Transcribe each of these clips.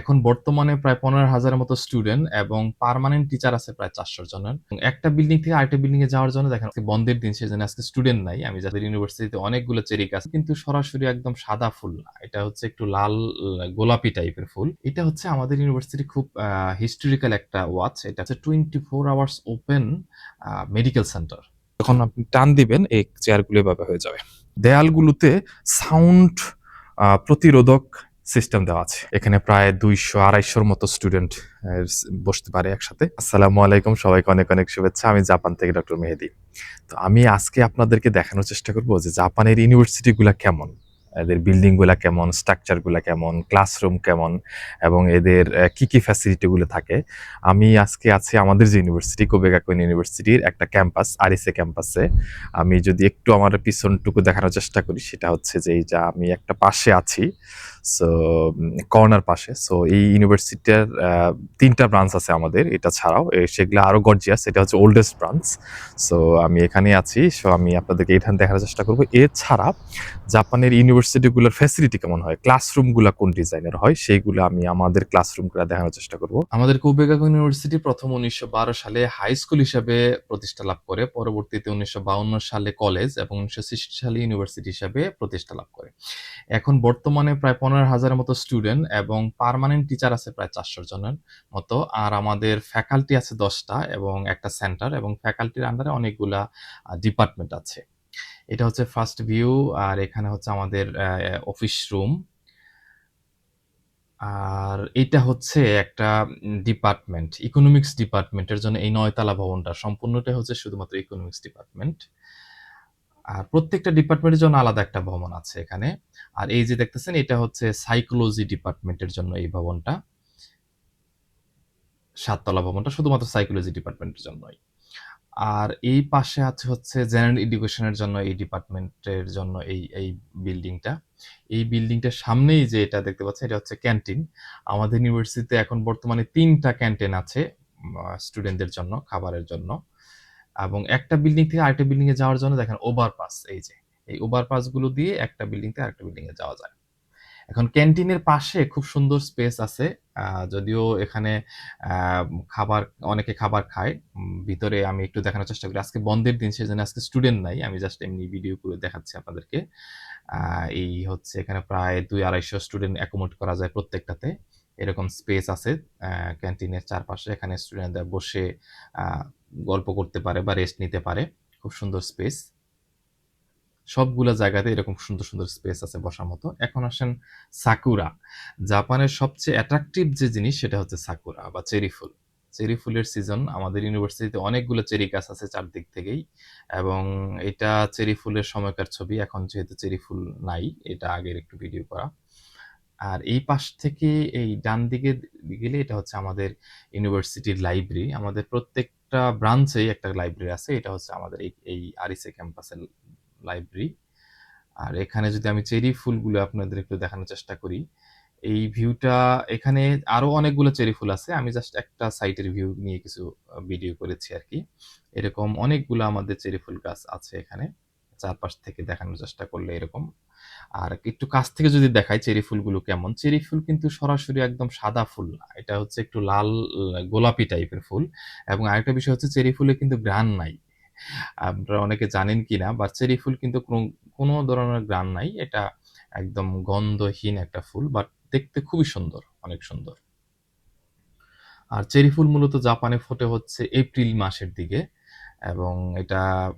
এখন বর্তমানে প্রায় পনেরো হাজারের মতো স্টুডেন্ট এবং পার্মানেন্ট টিচার আছে প্রায় চারশো জনের। একটা বিল্ডিং থেকে আরেকটা বিল্ডিং এ যাওয়ার জন্য দেখেন বন্ধের দিন সেজন্য আজকে স্টুডেন্ট নাই। আমি যাদের ইউনিভার্সিটিতে অনেকগুলো চেরি গাছ কিন্তু সরাসরি একদম সাদা ফুল না। এটা হচ্ছে একটু লাল, গোলাপি টাইপের ফুল। এটা হচ্ছে আমাদের ইউনিভার্সিটি খুব হিস্টোরিক্যাল একটা ওয়াচ এটা হচ্ছে twenty four hours open medical centre যখন আপনি টান দিবেন, এই চেয়ারগুলো এভাবে হয়ে যাবে। দেয়ালগুলোতে সাউন্ড প্রতিরোধক সিস্টেম দেওয়া আছে। এখানে প্রায় দুইশো, আড়াইশোর মতো স্টুডেন্ট বসতে পারে একসাথে। আসসালামু আলাইকুম, সবাইকে অনেক অনেক শুভেচ্ছা। আমি জাপান থেকে ডক্টর মেহেদি। তো আমি আজকে আপনাদেরকে দেখানোর চেষ্টা করব যে জাপানের ইউনিভার্সিটিগুলা কেমন, এদের বিল্ডিংগুলা কেমন স্ট্রাকচারগুলা কেমন, ক্লাসরুম কেমন, এবং এদের কি কি ফ্যাসিলিটি গুলো থাকে। আমি আজকে আছি আমাদের যে ইউনিভার্সিটি, কোবেগাকুইন ইউনিভার্সিটির একটা ক্যাম্পাস, আরিসে ক্যাম্পাসে। আমি যদি একটু আমার পিছনটুকু দেখানোর চেষ্টা করি, সেটা হচ্ছে যে এই যা আমি একটা পাশে আছি। সো কর্নার পাশে। সো এই ইউনিভার্সিটির তিনটা ব্রাঞ্চ আছে আমাদের, এটা ছাড়াও। সেগুলো আরও গর্জিয়াস এটা হচ্ছে ওল্ডেস্ট ব্রাঞ্চ সো আমি এখানে আছি। সো আমি আপনাদেরকে এখানে দেখার চেষ্টা করব। এছাড়া, জাপানের ইউনিভার্সিটিগুলোর ফ্যাসিলিটি কেমন হয়? ক্লাসরুমগুলো কোন ডিজাইনের হয়? সেইগুলো আমি আমাদের ক্লাসরুমগুলো দেখানোর চেষ্টা করব। আমাদের কোবেগাকুন ইউনিভার্সিটি প্রথম উনিশশো বারো সালে হাই স্কুল হিসাবে প্রতিষ্ঠা লাভ করে। পরবর্তীতে উনিশশো সালে কলেজ এবং উনিশশো ছেষট্টি সালে ইউনিভার্সিটি হিসাবে প্রতিষ্ঠা লাভ করে। এখন বর্তমানে প্রায় পনেরো হাজারের মতো স্টুডেন্ট এবং পার্মানেন্ট টিচার আছে প্রায় চারশো জনের মতো। আর আমাদের ফ্যাকাল্টি আছে দশটা এবং একটা সেন্টার এবং ফ্যাকাল্টির আন্ডারে অনেকগুলা ডিপার্টমেন্ট আছে। এটা হচ্ছে ফার্স্ট ভিউ আর এখানে হচ্ছে আমাদের অফিস রুম আর এটা হচ্ছে একটা ডিপার্টমেন্ট ইকোনমিক্স ডিপার্টমেন্টের জন্য এই নয়তলা ভবনটা। সম্পূর্ণটাই হচ্ছে শুধুমাত্র ইকোনমিক্স ডিপার্টমেন্ট আর প্রত্যেকটা ডিপার্টমেন্টের জন্য আলাদা একটা ভবন আছে এখানে। আর এই যে দেখতেছেন, এটা হচ্ছে সাইকোলজি ডিপার্টমেন্টের জন্য এই ভবনটা। সাততলা ভবনটা শুধুমাত্র সাইকোলজি ডিপার্টমেন্টের জন্যই। আর এই পাশে আছে হচ্ছে জেনারেল এডুকেশনের জন্য এই ডিপার্টমেন্টের জন্য এই এই বিল্ডিংটা এই বিল্ডিংটার সামনেই যে এটা দেখতে পাচ্ছেন, এটা হচ্ছে ক্যান্টিন আমাদের ইউনিভার্সিটিতে এখন বর্তমানে তিনটা ক্যান্টিন আছে স্টুডেন্টদের জন্য, খাবারের জন্য। এবং একটা বিল্ডিং থেকে আরেকটা বিল্ডিং এ যাওয়ার জন্য দেখেন ওভারপাস এই যে, এই ওভারপাসগুলো দিয়ে একটা বিল্ডিং থেকে আরেকটা বিল্ডিং এ যাওয়া যায়। এখন ক্যান্টিনের পাশে খুব সুন্দর স্পেস আছে যদিও এখানে খাবার, অনেকে খাবার খায়। ভিতরে আমি একটু দেখানোর চেষ্টা করি। আজকে বন্ধের দিন, সেজন্য আজকে স্টুডেন্ট নাই, আমি জাস্ট এমনি ভিডিও করে দেখাচ্ছি আপনাদেরকে। এই হচ্ছে এখানে প্রায় দুই আড়াইশো স্টুডেন্ট অ্যাকোমোড করা যায় প্রত্যেকটাতে। এরকম স্পেস আছে ক্যান্টিনের চারপাশে। এখানে স্টুডেন্টরা বসে গল্প করতে পারে বা রেস্ট নিতে পারে। খুব সুন্দর স্পেস। সবগুলা জায়গাতে এরকম সুন্দর সুন্দর স্পেস আছে বসার মতো। এখন আসেন সাকুরা জাপানের সবচেয়ে অ্যাট্রাকটিভ যে জিনিস সেটা হচ্ছে সাকুরা বা চেরি ফুল। চেরি ফুলের সিজন আমাদের ইউনিভার্সিটিতে অনেকগুলো চেরি গাছ আছে চারদিক থেকেই এবং এটা চেরি ফুলের সময়কার ছবি। এখন যেহেতু চেরি ফুল নাই, এটা আগের একটু ভিডিও করা। আর এই পাশ থেকে এই ডান দিকে গেলে এটা হচ্ছে আমাদের ইউনিভার্সিটির লাইব্রেরি। আমাদের প্রত্যেকটা ব্রাঞ্চেই একটা লাইব্রেরি আছে, এটা হচ্ছে আমাদের এই এই আরিসে ক্যাম্পাসের লাইব্রেরি। আর এখানে যদি আমি চেরি ফুলগুলো আপনাদের একটু দেখানোর চেষ্টা করি, এই ভিউটা এখানে আরও অনেকগুলো চেরি ফুল আছে। আমি জাস্ট একটা সাইটের ভিউ নিয়ে কিছু ভিডিও করেছি আর কি এরকম অনেকগুলো আমাদের চেরি ফুল গাছ আছে এখানে। চারপাশ থেকে দেখানোর চেষ্টা করলে এরকম। আর একটু কাছ থেকে যদি দেখাই চেরি ফুলগুলো কেমন, চেরি ফুল কিন্তু সরাসরি একদম সাদা ফুল না, এটা হচ্ছে একটু লাল গোলাপি টাইপের ফুল। এবং আরেকটা বিষয় হচ্ছে চেরি ফুলে কিন্তু গ্রান নাই। আপনারা অনেকে জানেন কিনা বা চেরি ফুল কিন্তু কোনো কোনো ধরনের গ্রান নাই, এটা একদম গন্ধহীন একটা ফুল বাট দেখতে খুবই সুন্দর, অনেক সুন্দর। আর চেরি ফুল মূলত জাপানে ফোটে হচ্ছে এপ্রিল মাসের দিকে। এবং এটা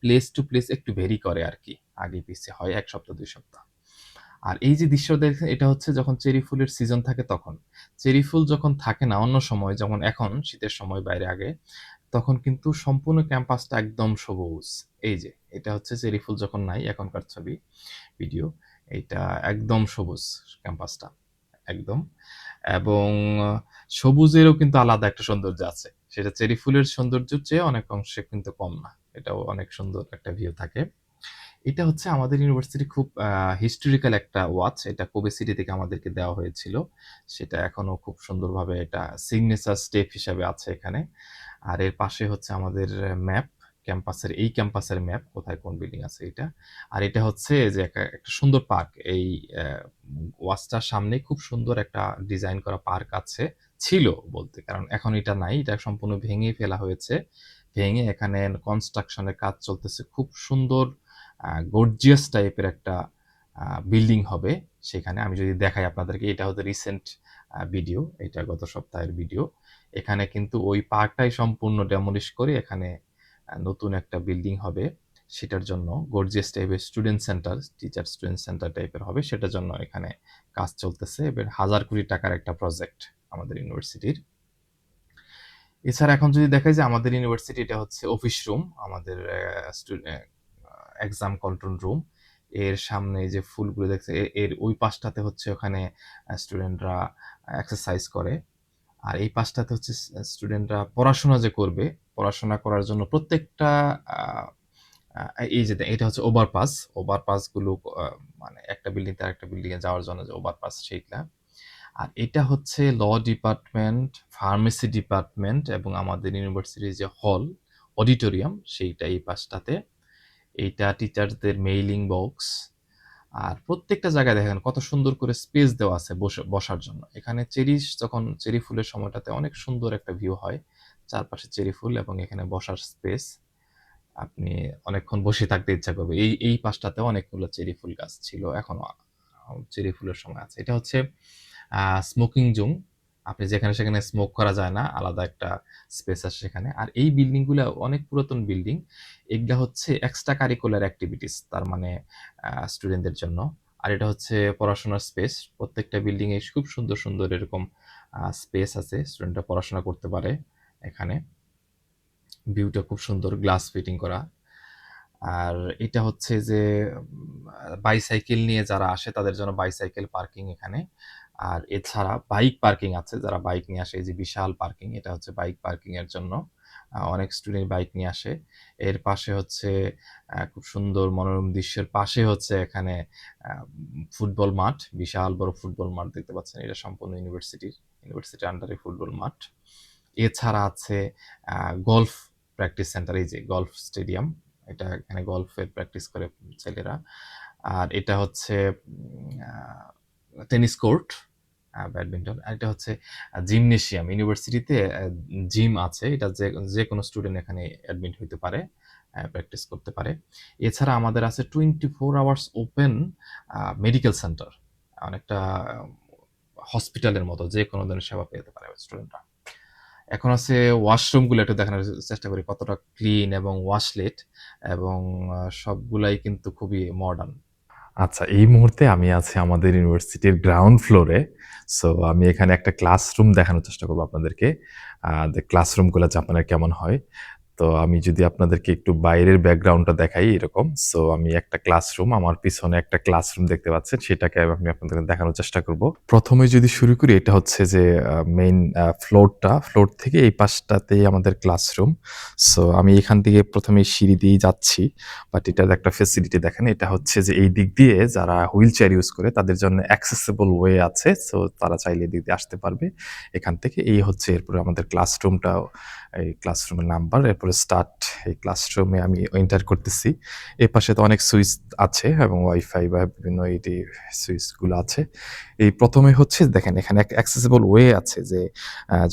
প্লেস টু প্লেস একটু ভেরি করে আর কি আগে পিছিয়ে হয় এক সপ্তাহ, দুই সপ্তাহ। আর এই যে দৃশ্য দেখেন এটা হচ্ছে যখন চেরি ফুলের সিজন থাকে তখন। চেরি ফুল যখন থাকে না অন্য সময়, যেমন এখন, শীতের সময় বাইরে আগে, তখন কিন্তু সম্পূর্ণ ক্যাম্পাসটা একদম সবুজ। এই যে, এটা হচ্ছে চেরি ফুল যখন নাই, এখনকার ছবি ভিডিও এটা একদম সবুজ ক্যাম্পাসটা একদম। এবং সবুজেরও কিন্তু আলাদা একটা সৌন্দর্য আছে। সেটা চেরি ফুলের সৌন্দর্যের চেয়ে অনেক অংশে কিন্তু কম না। এটাও অনেক সুন্দর একটা ভিউ থাকে। এটা হচ্ছে আমাদের ইউনিভার্সিটি খুব হিস্টোরিক্যাল একটা ওয়াচ এটা কোবে সিটি থেকে আমাদেরকে দেওয়া হয়েছিল। সেটা এখনও খুব সুন্দরভাবে এটা সিগনেচার স্টেপ হিসাবে আছে এখানে। আর এর পাশে হচ্ছে আমাদের ম্যাপ ক্যাম্পাসের, এই ক্যাম্পাসের ম্যাপ কোথায় কোন বিল্ডিং আছে এটা? আর এটা হচ্ছে যে একটা সুন্দর পার্ক। এই ওয়াচটার সামনে খুব সুন্দর একটা ডিজাইন করা পার্ক আছে, ছিল বলতে, কারণ এখন এটা নাই, এটা সম্পূর্ণ ভেঙে ফেলা হয়েছে। ভেঙে এখানে কনস্ট্রাকশনের কাজ চলতেছে, খুব সুন্দর গর্জিয়াস টাইপের একটা বিল্ডিং হবে সেখানে। আমি যদি দেখাই আপনাদেরকে, এটা হচ্ছে রিসেন্ট ভিডিও এটা গত সপ্তাহের ভিডিও এখানে কিন্তু ওই পার্কটাই সম্পূর্ণ ডেমোলিশ করে এখানে নতুন একটা বিল্ডিং হবে, সেটার জন্য গর্জিয়াস টাইপের student center teacher student center টাইপের হবে, সেটার জন্য এখানে কাজ চলতেছে। এবার হাজার কোটি টাকার একটা প্রজেক্ট আমাদের ইউনিভার্সিটির এছাড়া এখন যদি দেখা যায় আমাদের ইউনিভার্সিটি এটা হচ্ছে অফিস রুম আমাদের এক্সাম কন্ট্রোল রুম এর সামনে যে ফুলগুলো দেখছে এর ওই পাশটাতে হচ্ছে ওখানে স্টুডেন্টরা এক্সারসাইজ করে। আর এই পাশটাতে হচ্ছে স্টুডেন্টরা পড়াশোনা যে করবে, পড়াশোনা করার জন্য প্রত্যেকটা এই যে এটা হচ্ছে ওভারপাস ওভারপাসগুলো মানে একটা বিল্ডিং থেকে একটা বিল্ডিং এ যাওয়ার জন্য যে ওভারপাস সেইটা। আর এটা হচ্ছে ল ডিপার্টমেন্ট ফার্মেসি ডিপার্টমেন্ট এবং আমাদের ইউনিভার্সিটির যে হল অডিটোরিয়াম সেইটা এই পাশটাতে এইটা টিচারদের মেইলিং বক্স আর প্রত্যেকটা জায়গায় দেখেন কত সুন্দর করে স্পেস দেওয়া আছে বসে বসার জন্য। এখানে চেরি যখন চেরি ফুলের সময়টাতে অনেক সুন্দর একটা ভিউ হয়। চারপাশে চেরি ফুল এবং এখানে বসার স্পেস আপনি অনেকক্ষণ বসে থাকতে ইচ্ছা করবে। এই এই পাশটাতে অনেকগুলো চেরি ফুল গাছ ছিল। এখনও চেরি ফুলের সময় আছে। এটা হচ্ছে স্মোকিং জোন আপনি যেখানে সেখানে স্মোক করা যায় না, আলাদা একটা স্পেস আছে সেখানে। আর এই বিল্ডিংগুলো অনেক পুরাতন বিল্ডিং এগুলা হচ্ছে এক্সট্রা কারিকুলার অ্যাক্টিভিটিস তার মানে স্টুডেন্টদের জন্য। আর এটা হচ্ছে পড়াশোনার স্পেস প্রত্যেকটা বিল্ডিং এ খুব সুন্দর সুন্দর এরকম স্পেস আছে। স্টুডেন্টরা পড়াশোনা করতে পারে এখানে। ভিউটা খুব সুন্দর গ্লাস ফিটিং করা। আর এটা হচ্ছে যে বাইসাইকেল নিয়ে যারা আসে তাদের জন্য বাইসাইকেল পার্কিং এখানে। আর এছাড়া বাইক পার্কিং আছে, যারা বাইক নিয়ে আসে, এই যে বিশাল পার্কিং এটা হচ্ছে বাইক পার্কিং এর জন্য। অনেক স্টুডেন্ট বাইক নিয়ে আসে। এর পাশে হচ্ছে খুব সুন্দর মনোরম দৃশ্যের পাশে হচ্ছে এখানে ফুটবল মাঠ, বিশাল বড় ফুটবল মাঠ দেখতে পাচ্ছেন। এটা সম্পূর্ণ ইউনিভার্সিটির ইউনিভার্সিটি আন্ডারে ফুটবল মাঠ। এছাড়া আছে গলফ প্র্যাকটিস সেন্টার এই যে গলফ স্টেডিয়াম এটা এখানে গলফের প্র্যাকটিস করে ছেলেরা। আর এটা হচ্ছে টেনিস কোর্ট ব্যাডমিন্টন। আর এটা হচ্ছে জিমনেশিয়াম ইউনিভার্সিটিতে জিম আছে। এটা যে যে কোনো স্টুডেন্ট এখানে অ্যাডমিট হইতে পারে প্র্যাকটিস করতে পারে। এছাড়া আমাদের আছে twenty four hours open medical center অনেকটা হসপিটালের মতো, যে কোনো ধরনের সেবা পেতে পারে স্টুডেন্টরা এখন আছে ওয়াশরুমগুলো একটু দেখানোর চেষ্টা করি, কতটা ক্লিন এবং ওয়াশলেট এবং সবগুলাই কিন্তু খুবই মডার্ন আচ্ছা এই মুহূর্তে আমি আছি আমাদের ইউনিভার্সিটির গ্রাউন্ড ফ্লোরে। সো আমি এখানে একটা ক্লাসরুম দেখানোর চেষ্টা করব আপনাদেরকে। ক্লাসরুমগুলো জাপানের কেমন হয়। তো আমি যদি আপনাদেরকে একটু বাইরের ব্যাকগ্রাউন্ডটা দেখাই এরকম সো আমি একটা ক্লাসরুম আমার পিছনে একটা ক্লাসরুম দেখতে পাচ্ছেন, সেটাকে আমি আপনাদেরকে দেখানোর চেষ্টা করব। প্রথমে যদি শুরু করি, এটা হচ্ছে যে মেইন ফ্লোরটা ফ্লোর থেকে এই পাশটাতেই আমাদের ক্লাসরুম সো আমি এখান থেকে প্রথমে সিঁড়ি দিয়ে যাচ্ছি বাট এটার একটা ফেসিলিটি দেখেন, এটা হচ্ছে যে এই দিক দিয়ে যারা হুইল চেয়ার ইউজ করে, তাদের জন্য অ্যাক্সেসেবল ওয়ে আছে সো তারা চাইলে এদিক দিয়ে আসতে পারবে। এখান থেকে এই হচ্ছে এরপরে আমাদের ক্লাসরুমটাও এই ক্লাসরুমের নাম্বার এরপরে স্টার্ট এই ক্লাসরুমে আমি এন্টার করতেছি। এই পাশে তো অনেক সুইচ আছে এবং ওয়াইফাই বা বিভিন্ন এইটি সুইচগুলো আছে। এই প্রথমে হচ্ছে দেখেন, এখানে এক অ্যাক্সেসেবল ওয়ে আছে যে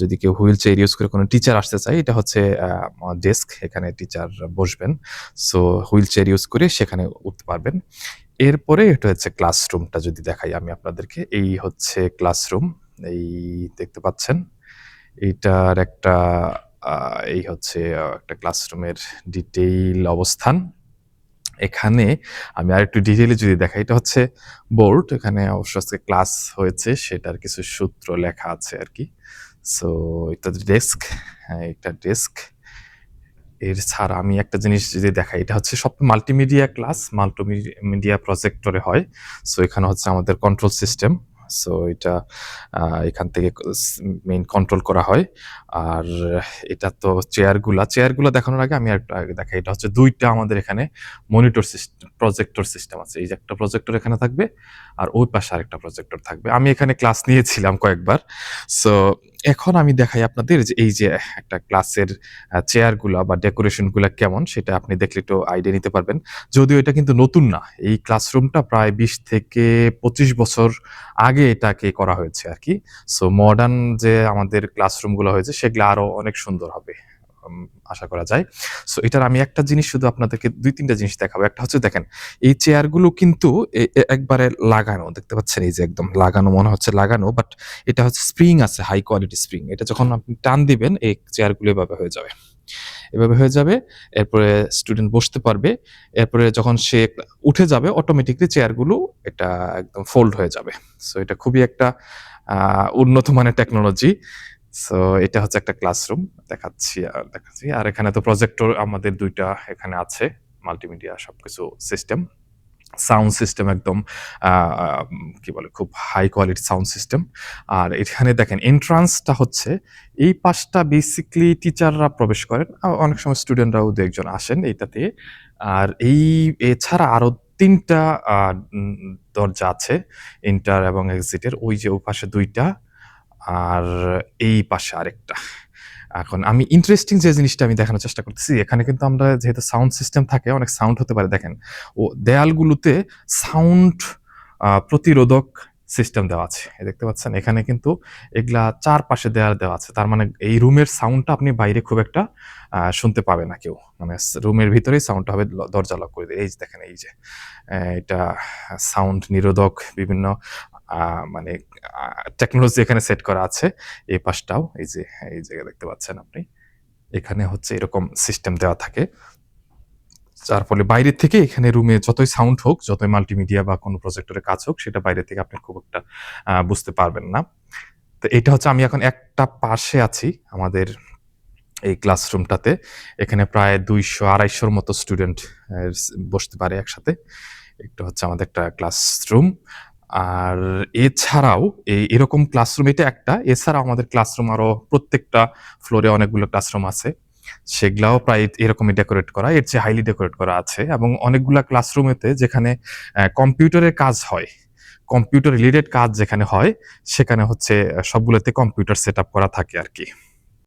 যদি কেউ হুইল চেয়ার ইউজ করে কোনো টিচার আসতে চায়, এটা হচ্ছে ডেস্ক এখানে টিচার বসবেন। সো হুইল চেয়ার ইউজ করে সেখানে উঠতে পারবেন। এরপরে এটা হচ্ছে ক্লাসরুমটা যদি দেখাই আমি আপনাদেরকে, এই হচ্ছে ক্লাসরুম এই দেখতে পাচ্ছেন? এটার একটা এই হচ্ছে একটা ক্লাসরুমের ডিটেইল অবস্থান। এখানে আমি আর একটু ডিটেইলে যদি দেখাই, এটা হচ্ছে বোর্ড এখানে অবশ্য আজকে ক্লাস হয়েছে, সেটার কিছু সূত্র লেখা আছে আর কি সো এটা ডেস্ক হ্যাঁ এটা ডেস্ক এর ছাড়া আমি একটা জিনিস যদি দেখাই, এটা হচ্ছে সব মাল্টিমিডিয়া ক্লাস মাল্টিমিডিয়া প্রজেক্টরে হয়। সো এখানে হচ্ছে আমাদের কন্ট্রোল সিস্টেম সো এটা এখান থেকে মেইন কন্ট্রোল করা হয়। আর এটা তো চেয়ারগুলা চেয়ারগুলো দেখানোর আগে আমি একটা আগে দেখাই। এটা হচ্ছে দুইটা আমাদের এখানে মনিটর সিস্টেম প্রজেক্টর সিস্টেম আছে। এই যে একটা প্রজেক্টর এখানে থাকবে, আর ওই পাশে আরেকটা প্রজেক্টর থাকবে। আমি এখানে ক্লাস নিয়েছিলাম কয়েকবার। সো এখন আমি দেখাই আপনাদের যে এই যে একটা ক্লাসের চেয়ারগুলো বা ডেকোরেশনগুলো কেমন, সেটা আপনি দেখলে একটু আইডিয়া নিতে পারবেন। যদিও এটা কিন্তু নতুন না। এই ক্লাসরুমটা প্রায় বিশ থেকে পঁচিশ বছর আগে এটাকে করা হয়েছে আর কি সো মডার্ন যে আমাদের ক্লাসরুমগুলো হয়েছে, সেগুলো আরও অনেক সুন্দর হবে আশা করা যায়। সো এটার আমি একটা জিনিস শুধু আপনাদেরকে দুই তিনটা জিনিস দেখাবো। একটা হচ্ছে দেখেন, এই চেয়ারগুলো কিন্তু একবারে লাগানো, দেখতে পাচ্ছেন এই যে একদম লাগানো, মনে হচ্ছে লাগানো বাট এটা হচ্ছে স্প্রিং আছে হাই কোয়ালিটি স্প্রিং এটা যখন আপনি টান দিবেন, এই চেয়ারগুলো এভাবে হয়ে যাবে। এভাবে হয়ে যাবে। এরপরে স্টুডেন্ট বসতে পারবে। এরপরে যখন সে উঠে যাবে অটোমেটিকলি চেয়ারগুলো এটা একদম ফোল্ড হয়ে যাবে। সো এটা খুবই একটা উন্নত মানের টেকনোলজি সো এটা হচ্ছে একটা ক্লাসরুম দেখাচ্ছি আর দেখাচ্ছি। আর এখানে তো প্রজেক্টর আমাদের দুইটা এখানে আছে। মাল্টিমিডিয়া সবকিছু সিস্টেম সাউন্ড সিস্টেম একদম কি বলে, খুব হাই কোয়ালিটি সাউন্ড সিস্টেম। আর এখানে দেখেন এন্ট্রান্সটা হচ্ছে, এই পাশটা বেসিকলি টিচাররা প্রবেশ করেন। অনেক সময় স্টুডেন্টরাও দু একজন আসেন এইটাতে। আর এই এছাড়া আরও তিনটা দরজা আছে ইন্টার এবং এক্সিটের ওই যে ওই পাশে দুইটা, আর এই পাশে আরেকটা। এখন আমি ইন্টারেস্টিং যে জিনিসটা আমি দেখানোর চেষ্টা করতেছি, এখানে কিন্তু আমরা যেহেতু সাউন্ড সিস্টেম থাকে, অনেক সাউন্ড হতে পারে, দেখেন। ও দেয়ালগুলোতে সাউন্ড প্রতিরোধক সিস্টেম দেওয়া আছে। দেখতে পাচ্ছেন, এখানে কিন্তু এগুলা চারপাশে দেয়াল দেওয়া আছে। তার মানে এই রুমের সাউন্ডটা আপনি বাইরে খুব একটা শুনতে পাবে না কেউ। মানে রুমের ভিতরেই সাউন্ডটা হবে দরজা লক করে দিয়ে। এই যে দেখেন, এই যে এটা সাউন্ড নিরোধক বিভিন্ন মানে টেকনোলজি এখানে সেট করা আছে। এই পাশটাও, এই যে, এই জায়গায় দেখতে পাচ্ছেন আপনি। এখানে হচ্ছে এরকম সিস্টেম দেওয়া থাকে। যার ফলে বাইরে থেকে এখানে রুমে যতই সাউন্ড হোক, যতই মাল্টিমিডিয়া বা কোনো প্রজেক্টরের কাজ হোক, সেটা বাইরে থেকে আপনি খুব একটা বুঝতে পারবেন না। তো এটা হচ্ছে আমি এখন একটা পাশে আছি, আমাদের এই ক্লাসরুমটাতে এখানে প্রায় দুইশো, আড়াইশোর মতো স্টুডেন্ট বসতে পারে একসাথে। একটা হচ্ছে আমাদের একটা ক্লাসরুম আর এছাড়াও এই এরকম ক্লাসরুম এটা একটা। এছাড়াও আমাদের ক্লাসরুম আরও প্রত্যেকটা ফ্লোরে অনেকগুলো ক্লাসরুম আছে। সেগুলাও প্রায় এরকমই ডেকোরেট করা। এর চেয়ে হাইলি ডেকোরেট করা আছে এবং অনেকগুলা ক্লাসরুমেতে যেখানে কম্পিউটারের কাজ হয় কম্পিউটার রিলেটেড কাজ যেখানে হয়, সেখানে হচ্ছে সবগুলোতে কম্পিউটার সেট করা থাকে আর কি।